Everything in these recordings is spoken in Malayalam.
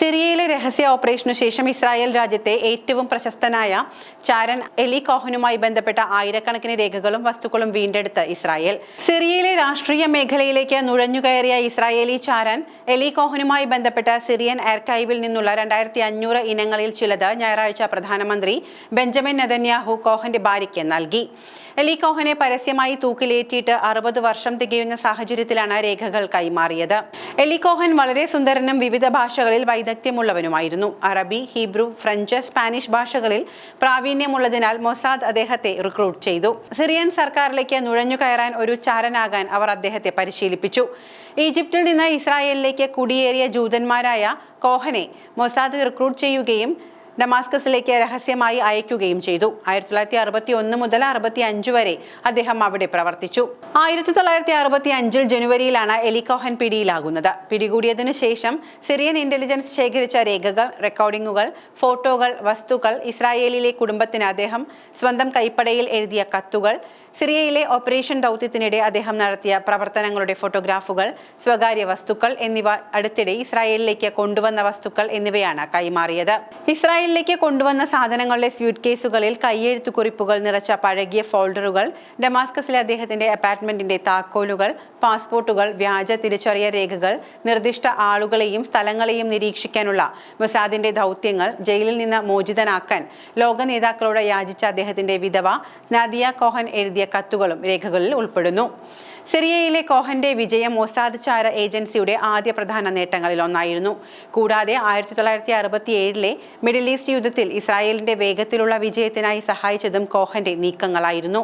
സിറിയയിലെ രഹസ്യ ഓപ്പറേഷനു ശേഷം ഇസ്രായേൽ രാജ്യത്തെ ഏറ്റവും പ്രശസ്തനായ ചാരൻ എലി കോഹനുമായി ബന്ധപ്പെട്ട ആയിരക്കണക്കിന് രേഖകളും വസ്തുക്കളും വീണ്ടെടുത്ത് ഇസ്രായേൽ. സിറിയയിലെ രാഷ്ട്രീയ മേഖലയിലേക്ക് നുഴഞ്ഞുകയറിയ ഇസ്രായേലി ചാരൻ എലി കോഹനുമായി ബന്ധപ്പെട്ട സിറിയൻ ആർക്കൈവിൽ നിന്നുള്ള രണ്ടായിരത്തി അഞ്ഞൂറ് ഇനങ്ങളിൽ ചിലത് ഞായറാഴ്ച പ്രധാനമന്ത്രി ബെഞ്ചമിൻ നെതന്യാഹു കോഹന്റെ ഭാര്യയ്ക്ക് നൽകി. എലി കോഹനെ പരസ്യമായി തൂക്കിലേറ്റിയിട്ട് അറുപത് വർഷം തികയുന്ന സാഹചര്യത്തിലാണ് രേഖകൾ കൈമാറിയത്. എലി കോഹൻ വളരെ സുന്ദരനും വിവിധ ഭാഷകളിൽ വൈദഗ്ധ്യമുള്ളവനുമായിരുന്നു. അറബി ഹീബ്രു ഫ്രഞ്ച് സ്പാനിഷ് ഭാഷകളിൽ പ്രാവീണ്യമുള്ളതിനാൽ മൊസാദ് അദ്ദേഹത്തെ റിക്രൂട്ട് ചെയ്തു. സിറിയൻ സർക്കാരിലേക്ക് നുഴഞ്ഞു കയറാൻ ഒരു ചാരനാകാൻ അവർ അദ്ദേഹത്തെ പരിശീലിപ്പിച്ചു. ഈജിപ്തിൽ നിന്ന് ഇസ്രായേലിലേക്ക് കുടിയേറിയ ജൂതന്മാരായ കോഹനെ മൊസാദ് റിക്രൂട്ട് ചെയ്യുകയും ഡമാസ്കസിലേക്ക് രഹസ്യമായി അയക്കുകയും ചെയ്തു. ആയിരത്തി തൊള്ളായിരത്തി അറുപത്തി ഒന്ന് മുതൽ അറുപത്തി അഞ്ച് വരെ അദ്ദേഹം അവിടെ പ്രവർത്തിച്ചു. ആയിരത്തി തൊള്ളായിരത്തി അറുപത്തി അഞ്ചിൽ ജനുവരിയിലാണ് എലിക്കോഹൻ പിടിയിലാകുന്നത്. പിടികൂടിയതിനു ശേഷം സിറിയൻ ഇന്റലിജൻസ് ശേഖരിച്ച രേഖകൾ റെക്കോർഡിംഗുകൾ ഫോട്ടോകൾ വസ്തുക്കൾ ഇസ്രായേലിലെ കുടുംബത്തിന് അദ്ദേഹം സ്വന്തം കൈപ്പടയിൽ എഴുതിയ കത്തുകൾ സിറിയയിലെ ഓപ്പറേഷൻ ദൗത്യത്തിനിടെ അദ്ദേഹം നടത്തിയ പ്രവർത്തനങ്ങളുടെ ഫോട്ടോഗ്രാഫുകൾ സ്വകാര്യ വസ്തുക്കൾ എന്നിവ അടുത്തിടെ ഇസ്രായേലിലേക്ക് കൊണ്ടുവന്ന വസ്തുക്കൾ എന്നിവയാണ് കൈമാറിയത്. ഇസ്രായേലിലേക്ക് കൊണ്ടുവന്ന സാധനങ്ങളുടെ സ്വീറ്റ് കേസുകളിൽ കയ്യെഴുത്തു കുറിപ്പുകൾ നിറച്ച പഴകിയ ഫോൾഡറുകൾ ഡമാസ്കസിലെ അദ്ദേഹത്തിന്റെ അപ്പാർട്ട്മെന്റിന്റെ താക്കോലുകൾ പാസ്പോർട്ടുകൾ വ്യാജ തിരിച്ചറിയൽ രേഖകൾ നിർദ്ദിഷ്ട ആളുകളെയും സ്ഥലങ്ങളെയും നിരീക്ഷിക്കാനുള്ള മൊസാദിന്റെ ദൗത്യങ്ങൾ ജയിലിൽ നിന്ന് മോചിതനാക്കാൻ ലോക നേതാക്കളോട് യാചിച്ച അദ്ദേഹത്തിന്റെ വിധവ നാദിയ കോഹൻ എഴുതിയ കത്തുകളും രേഖകളിൽ ഉൾപ്പെടുന്നു. സിറിയയിലെ കോഹന്റെ വിജയം മൊസാദ് ചാര ഏജൻസിയുടെ ആദ്യ പ്രധാന നേട്ടങ്ങളിൽ ഒന്നായിരുന്നു. കൂടാതെ ആയിരത്തി തൊള്ളായിരത്തി അറുപത്തി ഏഴിലെ മിഡിൽ ഈസ്റ്റ് യുദ്ധത്തിൽ ഇസ്രായേലിന്റെ വേഗത്തിലുള്ള വിജയത്തിനായി സഹായിച്ചതും കോഹന്റെ നീക്കങ്ങളായിരുന്നു.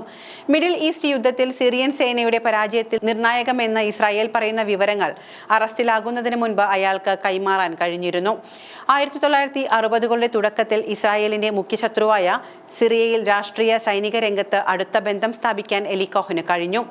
മിഡിൽ ഈസ്റ്റ് യുദ്ധത്തിൽ സിറിയൻ സേനയുടെ പരാജയത്തിൽ നിർണായകമെന്ന് ഇസ്രായേൽ പറയുന്ന വിവരങ്ങൾ അറസ്റ്റിലാകുന്നതിന് മുൻപ് അയാൾക്ക് കൈമാറാൻ കഴിഞ്ഞിരുന്നു. ആയിരത്തി തൊള്ളായിരത്തി അറുപതുകളുടെ തുടക്കത്തിൽ ഇസ്രായേലിന്റെ മുഖ്യശത്രുവായ സിറിയയിൽ രാഷ്ട്രീയ സൈനിക രംഗത്ത് അടുത്ത ബന്ധം സ്ഥാപിക്കാൻ എലിക്കോഹന് കഴിഞ്ഞു.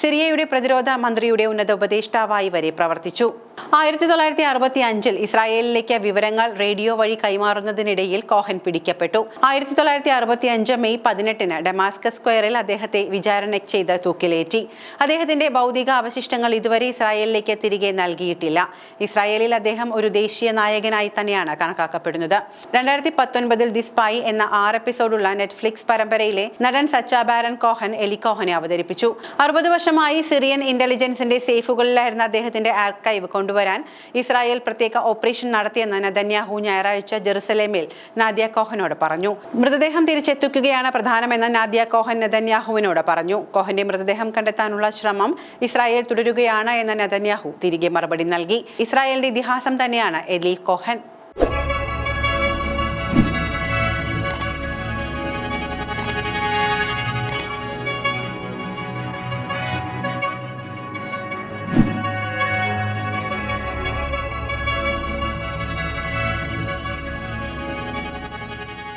സിറിയയുടെ പ്രതിരോധ മന്ത്രിയുടെ ഉന്നത ഉപദേഷ്ടാവായി വരെ പ്രവർത്തിച്ചു ആയിരത്തി തൊള്ളായിരത്തി അറുപത്തി അഞ്ചിൽ ഇസ്രായേലിലേക്ക് വിവരങ്ങൾ റേഡിയോ വഴി കൈമാറുന്നതിനിടയിൽ കോഹൻ പിടിക്കപ്പെട്ടു. ആയിരത്തി തൊള്ളായിരത്തി അറുപത്തി അഞ്ച് മെയ് പതിനെട്ടിന് ഡമാസ്കസ് സ്ക്വയറിൽ അദ്ദേഹത്തെ വിചാരണ ചെയ്ത് തൂക്കിലേറ്റി. അദ്ദേഹത്തിന്റെ ഭൗതിക അവശിഷ്ടങ്ങൾ ഇതുവരെ ഇസ്രായേലിലേക്ക് തിരികെ നൽകിയിട്ടില്ല. ഇസ്രായേലിൽ അദ്ദേഹം ഒരു ദേശീയ നായകനായി തന്നെയാണ് കണക്കാക്കപ്പെടുന്നത്. രണ്ടായിരത്തി പത്തൊൻപതിൽ ദി സ്പൈ എന്ന ആറ് എപ്പിസോഡുള്ള നെറ്റ്ഫ്ലിക്സ് പരമ്പരയിലെ നടൻ സച്ച ബാരൻ കോഹൻ എലി കോഹനെ അവതരിപ്പിച്ചു. അറുപത് വർഷമായി സിറിയൻ ഇന്റലിജൻസിന്റെ സേഫുകളിലായിരുന്ന അദ്ദേഹത്തിന്റെ ആർക്കൈവ് കൊണ്ടുവരാൻ ഇസ്രായേൽ പ്രത്യേക ഓപ്പറേഷൻ നടത്തിയെന്ന് നദന്യാഹു ഞായറാഴ്ച ജെറുസലേമിൽ നാദിയ കോഹനോട് പറഞ്ഞു. മൃതദേഹം തിരിച്ചെത്തിക്കുകയാണ് പ്രധാനമെന്ന് നാദിയ കോഹൻ നദന്യാഹുവിനോട് പറഞ്ഞു. കോഹന്റെ മൃതദേഹം കണ്ടെത്താനുള്ള ശ്രമം ഇസ്രായേൽ തുടരുകയാണ് എന്ന് നദന്യാഹു തിരികെ മറുപടി നൽകി. ഇസ്രായേലിന്റെ ഇതിഹാസം തന്നെയാണ് എലി കോഹൻ.